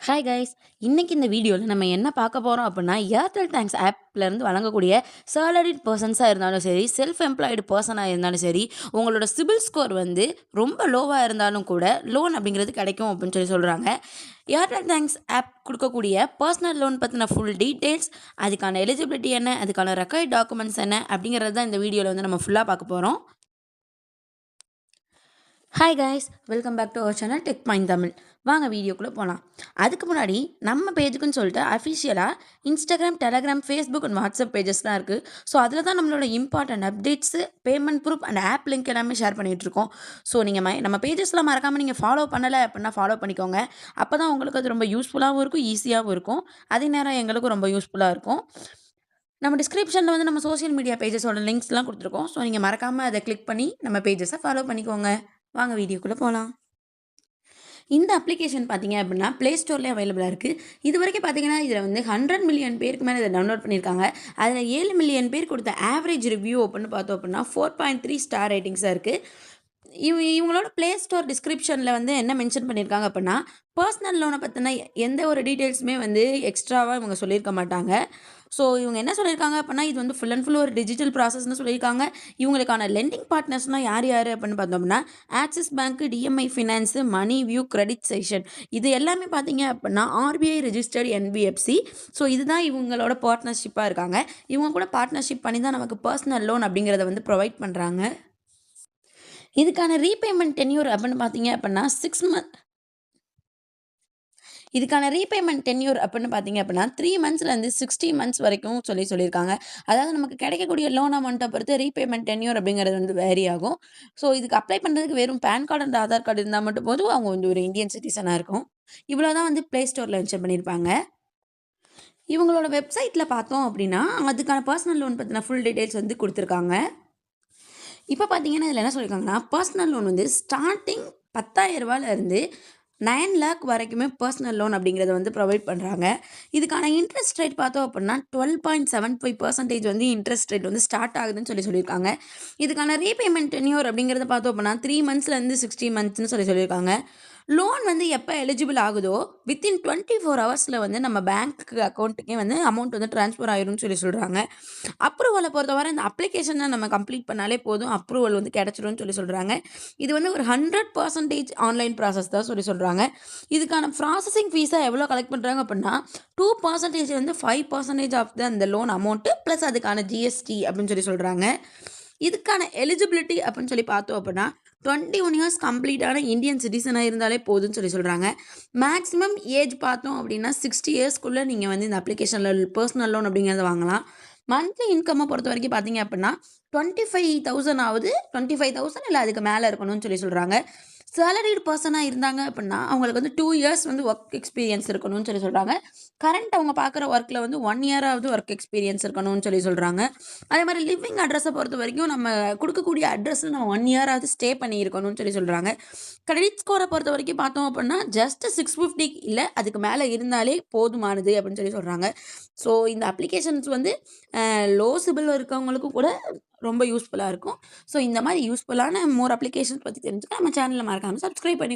Hi guys இன்றைக்கி இந்த வீடியோவில் நம்ம என்ன பார்க்க போகிறோம் அப்படின்னா ஏர்டெல் தேங்க்ஸ் ஆப்லேருந்து வழங்கக்கூடிய சேலரிட் பர்சன்ஸாக இருந்தாலும் சரி செல்ஃப் எம்ப்ளாய்டு பர்சனாக இருந்தாலும் சரி உங்களோட சிபில் ஸ்கோர் வந்து ரொம்ப லோவாக இருந்தாலும் கூட லோன் அப்படிங்கிறது கிடைக்கும் அப்படின்னு சொல்லி சொல்கிறாங்க ஏர்டெல் தேங்க்ஸ் ஆப் கொடுக்கக்கூடிய பர்சனல் லோன் பற்றின ஃபுல் டீட்டெயில்ஸ் அதுக்கான எலிஜிபிலிட்டி என்ன அதுக்கான ரெக்கார்ட் டாக்குமெண்ட்ஸ் என்ன அப்படிங்கிறது தான் இந்த வீடியோவில் வந்து நம்ம ஃபுல்லாக பார்க்க போகிறோம் hi guys welcome back to our channel tech point Tamil வாங்க வீடியோக்குள்ளே போகலாம் அதுக்கு முன்னாடி நம்ம பேஜுக்குன்னு சொல்லிட்டு அஃபிஷியலாக Instagram Telegram Facebook and WhatsApp pages தான் இருக்குது ஸோ அதில் தான் நம்மளோட important updates payment proof and app link எல்லாமே ஷேர் பண்ணிகிட்ருக்கோம் ஸோ நீங்கள் நம்ம பேஜஸ்லாம் மறக்காமல் நீங்கள் ஃபாலோ பண்ணலை அப்படின்னா ஃபாலோ பண்ணிக்கோங்க. அப்போ தான் உங்களுக்கு அது ரொம்ப யூஸ்ஃபுல்லாகவும் இருக்கும் ஈஸியாகவும் இருக்கும். அதே நேரம் எங்களுக்கும் ரொம்ப யூஸ்ஃபுல்லாக இருக்கும். நம்ம டிஸ்கிரிப்ஷனில் வந்து நம்ம சோஷியல் மீடியா பேஜஸோட லிங்க்ஸ்லாம் கொடுத்துருக்கோம். ஸோ நீங்கள் மறக்காமல் அதை கிளிக் பண்ணி நம்ம பேஜஸை ஃபாலோ பண்ணிக்கோங்க. வாங்க வீடியோக்குள்ளே போகலாம் இந்த அப்ளிகேஷன் பார்த்தீங்க அப்படின்னா ப்ளே ஸ்டோர்லேயே அவைலபிளாக இருக்குது இது வரைக்கும் பார்த்தீங்கன்னா இதில் வந்து ஹண்ட்ரட் மில்லியன் பேருக்கு மேலே இதை டவுன்லோட் பண்ணியிருக்காங்க அதில் ஏழு மில்லியன் பேர் கொடுத்த ஆவரேஜ் ரிவ்யூ அப்படின்னு பார்த்தோம் அப்படின்னா ஃபோர் பாயிண்ட் த்ரீ ஸ்டார் ரேட்டிங்ஸாக இருக்குது இவ இவங்களோட ப்ளே ஸ்டோர் டிஸ்கிரிப்ஷனில் வந்து என்ன மென்ஷன் பண்ணியிருக்காங்க அப்படின்னா பர்சனல் லோனை பற்றின எந்த ஒரு டீட்டெயில்ஸுமே வந்து எக்ஸ்ட்ராவாக இவங்க சொல்லியிருக்க மாட்டாங்க. ஸோ இவங்க என்ன சொல்லியிருக்காங்க அப்படின்னா இது வந்து ஃபுல் அண்ட் ஃபுல் ஒரு டிஜிட்டல் ப்ராசஸ்னு சொல்லியிருக்காங்க இவங்களுக்கான லெண்டிங் பார்ட்னர்ஸ்னால் யார் யார் அப்படின்னு பார்த்தோம்னா Axis bank DMI finance money view credit saison இது எல்லாமே பார்த்தீங்க அப்படின்னா ஆர்பிஐ ரிஜிஸ்டர்ட் என்பிஎஃப்சி ஸோ இதுதான் இவங்களோட பார்ட்னர்ஷிப்பாக இருக்காங்க. இவங்க கூட பார்ட்னர்ஷிப் பண்ணி தான் நமக்கு பர்சனல் லோன் அப்படிங்கிறத வந்து ப்ரொவைட் பண்ணுறாங்க இதுக்கான ரீபேமெண்ட் டென்யூர் அப்படின்னு பார்த்தீங்க அப்படின்னா சிக்ஸ் மந்த் இதுக்கான ரீபேமெண்ட் டென்யூர் அப்படின்னு பார்த்தீங்க அப்படின்னா த்ரீ மந்த்ஸ்லேருந்து சிக்ஸ்டி மந்த்ஸ் வரைக்கும் சொல்லி சொல்லியிருக்காங்க. அதாவது நமக்கு கிடைக்கக்கூடிய லோன் அமௌண்ட்டை பொறுத்து ரீபேமெண்ட் டென்யூர் அப்படிங்கிறது வந்து வேரி ஆகும். ஸோ இதுக்கு அப்ளை பண்ணுறதுக்கு வெறும் PAN card and Aadhaar card இருந்தால் மட்டும் போதும். அவங்க வந்து ஒரு இந்தியன் சிட்டிசனாக இருக்கும். இவ்வளோ தான் வந்து ப்ளே ஸ்டோரில் மென்ஷன் பண்ணியிருப்பாங்க. இவங்களோட வெப்சைட்டில் பார்த்தோம் அப்படின்னா அதுக்கான பர்சனல் லோன் பற்றின ஃபுல் டீட்டெயில்ஸ் வந்து கொடுத்துருக்காங்க. இப்போ பார்த்தீங்கன்னா இதில் என்ன சொல்லியிருக்காங்கன்னா பர்சனல் லோன் வந்து ஸ்டார்டிங் பத்தாயிரம் ரூபாயிலேருந்து நைன் லேக் வரைக்குமே பர்சனல் லோன் அப்படிங்கிறத வந்து ப்ரொவைட் பண்ணுறாங்க இதுக்கான இன்ட்ரெஸ்ட் ரேட் பார்த்தோம் அப்படின்னா twelve point seven five percentage வந்து இன்ட்ரெஸ்ட் ரேட் வந்து ஸ்டார்ட் ஆகுதுன்னு சொல்லி சொல்லியிருக்காங்க. இதுக்கான ரீபேமெண்ட் டென்யூர் அப்படிங்கிறத பார்த்தோம் அப்படின்னா த்ரீ மந்த்ஸ்லேருந்து சிக்ஸ்டி மந்த்ஸ்னு சொல்லி சொல்லியிருக்காங்க. லோன் வந்து எப்போ எலிஜிபிள் ஆகுதோ வித்தின் டுவெண்ட்டி ஃபோர் ஹவர்ஸில் வந்து நம்ம பேங்க்கு அக்கௌண்ட்டுக்கே வந்து அமௌண்ட் வந்து ட்ரான்ஸ்ஃபர் ஆயிரும்னு சொல்லி சொல்கிறாங்க அப்ரூவலை பொறுத்தவரை இந்த அப்ளிகேஷனை நம்ம கம்ப்ளீட் பண்ணாலே போதும். அப்ரூவல் வந்து கிடச்சிரும்னு சொல்லி சொல்கிறாங்க இது வந்து ஒரு ஹண்ட்ரட் பர்சன்டேஜ் ஆன்லைன் ப்ராசஸ் தான் சொல்லி சொல்கிறாங்க இதுக்கான ப்ராசஸிங் ஃபீஸாக எவ்வளோ கலெக்ட் பண்ணுறாங்க அப்படின்னா டூ பர்சன்டேஜ் வந்து ஃபைவ் பர்சன்டேஜ் ஆஃப் த அந்த லோன் அமௌண்ட்டு ப்ளஸ் அதுக்கான ஜிஎஸ்டி அப்படின்னு சொல்லி சொல்கிறாங்க இதுக்கான எலிஜிபிலிட்டி அப்படின்னு சொல்லி பார்த்தோம் அப்படின்னா டுவெண்ட்டி ஒன் இயர்ஸ் கம்ப்ளீட்டான இந்தியன் சிட்டிசனாக இருந்தாலே போதும்னு சொல்லி சொல்கிறாங்க மேக்ஸிமம் ஏஜ் பார்த்தோம் அப்படின்னா சிக்ஸ்டி இயர்ஸ்க்குள்ளே நீங்கள் வந்து இந்த அப்ளிகேஷனில் பர்சனல் லோன் அப்படிங்கிறத வாங்கலாம். மந்த்லி இன்கம்மை பொறுத்த வரைக்கும் பார்த்தீங்க அப்படின்னா டுவெண்ட்டி ஃபைவ் தௌசண்ட் ஆகுது டுவெண்ட்டி ஃபைவ் தௌசண்ட் இல்லை அதுக்கு மேலே இருக்கணும்னு சொல்லி சொல்கிறாங்க சேலரிடு பர்சனாக இருந்தாங்க அப்படின்னா அவங்களுக்கு வந்து டூ இயர்ஸ் வந்து ஒர்க் எக்ஸ்பீரியன்ஸ் இருக்கணும்னு சொல்லி சொல்கிறாங்க கரண்ட் அவங்க பார்க்குற ஒர்க்கில் வந்து ஒன் இயராவது ஒர்க் எக்ஸ்பீரியன்ஸ் இருக்கணும்னு சொல்லி சொல்கிறாங்க அதே மாதிரி லிவிங் அட்ரஸை பொறுத்த வரைக்கும் நம்ம கொடுக்கக்கூடிய அட்ரஸில் நம்ம ஒன் இயராவது ஸ்டே பண்ணியிருக்கணும்னு சொல்லி சொல்கிறாங்க கிரெடிட் ஸ்கோரை பொறுத்த வரைக்கும் பார்த்தோம் அப்படின்னா ஜஸ்ட் சிக்ஸ் ஃபிஃப்டி இல்லை அதுக்கு மேலே இருந்தாலே போதுமானது அப்படின்னு சொல்லி சொல்கிறாங்க ஸோ இந்த அப்ளிகேஷன்ஸ் வந்து லோ சிபில் இருக்கவங்களுக்கும் கூட ரொம்ப யூஸ்ஃபுல்லாக இருக்கும். ஸோ இந்த மாதிரி யூஸ்ஃபுல்லான மோர் அப்ளிகேஷன்ஸ் பற்றி தெரிஞ்சுக்க நம்ம சேனலில் மறக்காமல் சப்ஸ்கிரைப் பண்ணி